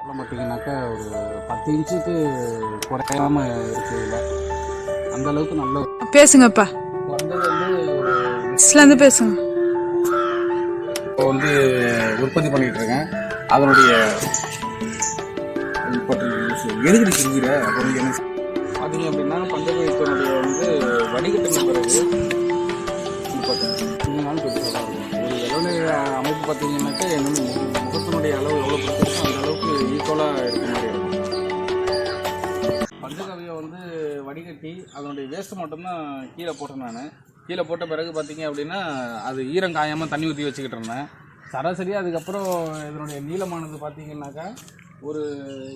சொல்ல மாட்டிங்கனாக்கா ஒரு பத்து இன்ச்சுக்கு குறையாம இருக்கு இதில் அந்த அளவுக்கு நல்ல பேசுங்கப்பா. குறைஞ்சது வந்து பேசுங்க. இப்போ வந்து உற்பத்தி பண்ணிட்டு இருக்கேன். அதனுடைய எதுக்கடி செஞ்சிட என்ன பார்த்தீங்க அப்படின்னா பஞ்சகவியத்தினுடைய வந்து வடிகட்டின பிறகு இருக்கும். ஒரு இளநிலை பார்த்தீங்கன்னாக்கா என்னென்ன முகத்தினுடைய அளவு எவ்வளோ பெருசு அந்த அளவுக்கு ஈக்குவலாக இருக்க மாதிரி பஞ்சகவியை வந்து வடிகட்டி அதனுடைய வேஸ்ட் மட்டும்தான் கீழே போட்டேன் நான். கீழே போட்ட பிறகு பார்த்தீங்க அப்படின்னா அது ஈரம் காயாமல் தண்ணி ஊற்றி வச்சுக்கிட்டு இருந்தேன். சராசரியாக அதுக்கப்புறம் இதனுடைய நீளமானது பார்த்தீங்கன்னாக்கா ஒரு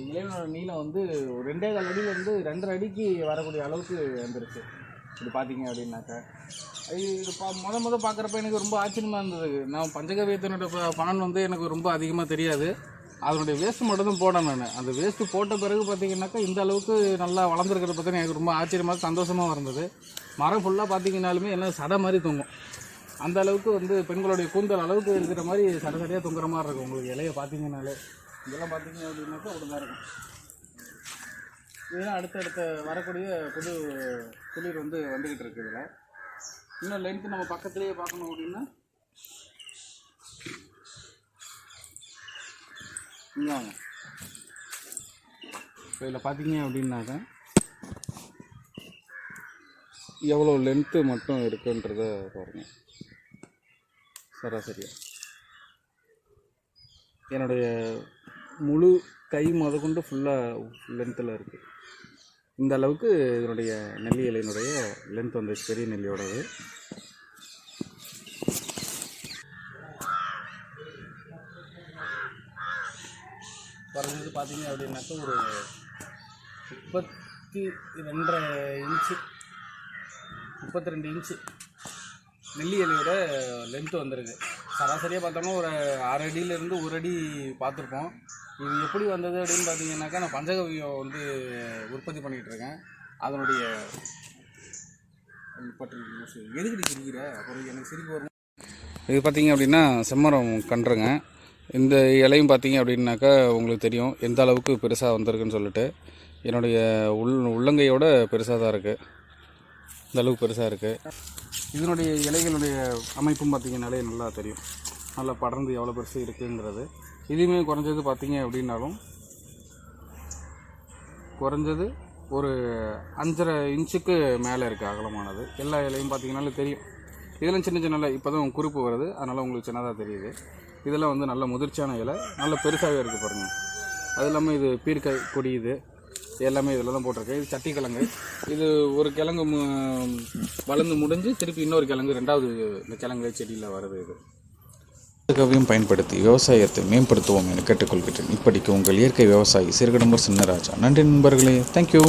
இலையோட நீளம் வந்து ரெண்டே கால் அடியிலேருந்து ரெண்டரை அடிக்கு வரக்கூடிய அளவுக்கு வந்துருச்சு. இது பார்த்தீங்க அப்படின்னாக்கா. இது இது பா முத முத பார்க்குறப்ப எனக்கு ரொம்ப ஆச்சரியமாக இருந்தது. நான் பஞ்சகவியத்தினோட பணம் வந்து எனக்கு ரொம்ப அதிகமாக தெரியாது. அதனுடைய வேஸ்ட்டு மட்டும் தான் போடேன் நான். அந்த வேஸ்ட்டு போட்ட பிறகு பார்த்தீங்கன்னாக்கா இந்த அளவுக்கு நல்லா வளர்ந்துருக்கிறத பற்றி எனக்கு ரொம்ப ஆச்சரியமாக சந்தோஷமாக இருந்தது. மரம் ஃபுல்லாக பார்த்தீங்கன்னாலுமே எல்லாம் சடை மாதிரி தொங்கும். அந்த அளவுக்கு வந்து பெண்களுடைய கூந்தல் அளவுக்கு இருக்கிற மாதிரி சடை சடையாக தொங்குற மாதிரி இருக்கும். உங்களுக்கு இலையை பார்த்தீங்கன்னாலே இதெல்லாம் பார்த்தீங்க அப்படின்னாக்கா அப்படிதான் இருக்கும். இதெல்லாம் அடுத்தடுத்த வரக்கூடிய புது குளிர் வந்து வந்துக்கிட்டு இருக்குது இதில். இன்னும் லென்த்து நம்ம பக்கத்துலேயே பார்க்கணும் அப்படின்னா. இந்தாங்க இப்போ இதில் பார்த்தீங்க அப்படின்னாக்கா எவ்வளோ லென்த்து மட்டும் இருக்குன்றத பாருங்கள் சராசரியாக என்னுடைய முழு கை முதற்கொண்டு ஃபுல்லாக லென்த்தில் இருக்குது இந்த அளவுக்கு இதனுடைய நெல்லி இலையினுடைய லென்த் வந்துச்சு பெரிய நெல்லியோடது. குறைஞ்சது பார்த்தீங்க அப்படின்னாக்கா ஒரு முப்பத்தி ரெண்டரை இன்ச்சு முப்பத்தி ரெண்டு இன்ச்சு நெல்லி இலையோட லென்த்து வந்திருக்கு. சராசரியாக பார்த்தோம்னா ஒரு அரை அடியிலேருந்து ஒரு அடி பார்த்துருப்போம். இது எப்படி வந்தது அப்படின்னு பார்த்தீங்கன்னாக்கா நான் பஞ்சகவியம் வந்து உற்பத்தி பண்ணிகிட்டு இருக்கேன். அதனுடைய பற்றி எதுக்கடி சிரிக்கிற? அப்புறம் எனக்கு சிரிப்பு வரும். இது பார்த்தீங்க அப்படின்னா செம்மரம் கன்றுங்க. இந்த இலையும் பார்த்தீங்க அப்படின்னாக்கா உங்களுக்கு தெரியும். எந்த அளவுக்கு பெருசாக வந்திருக்குன்னு சொல்லிட்டு. என்னுடைய உள் உள்ளங்கையோட பெருசாக தான் இருக்குது இந்த அளவுக்கு பெருசாக இருக்குது இதனுடைய இலைகளுடைய அமைப்பும் பார்த்தீங்கன்னாலே நல்லா தெரியும். நல்லா படர்ந்து எவ்வளோ பெருசு இருக்குங்கிறது. இதுவுமே குறைஞ்சது பார்த்திங்க அப்படின்னாலும் குறைஞ்சது ஒரு அஞ்சரை இன்ச்சுக்கு மேலே இருக்குது அகலமானது. எல்லா இலையும் பார்த்திங்கனாலே தெரியும். இதெல்லாம் சின்ன சின்ன இலை இப்போ தான் குறுப்பு வருது. அதனால் உங்களுக்கு சின்னதாக தெரியுது. இதெல்லாம் வந்து நல்ல முதிர்ச்சியான இலை. நல்ல பெருசாகவே இருக்குது பாருங்கள் அது இல்லாமல் இது பீர்க்காய் கொடி இது. எல்லாமே இதில் தான் போட்டிருக்கு. இது சட்டி கிழங்கு இது ஒரு கிழங்கு வளர்ந்து முடிஞ்சு திருப்பி இன்னொரு கிழங்கு ரெண்டாவது இந்த கிழங்கு செடியில் வருது இது. கவியம் பயன்படுத்தி விவசாயத்தை மேம்படுத்துவோம் என கேட்டுக்கொள்கிறேன் இப்படிக்கு உங்கள் இயற்கை விவசாயி சிறுகடம்பர் சின்னராஜா. நன்றி நண்பர்களே. தேங்க்யூ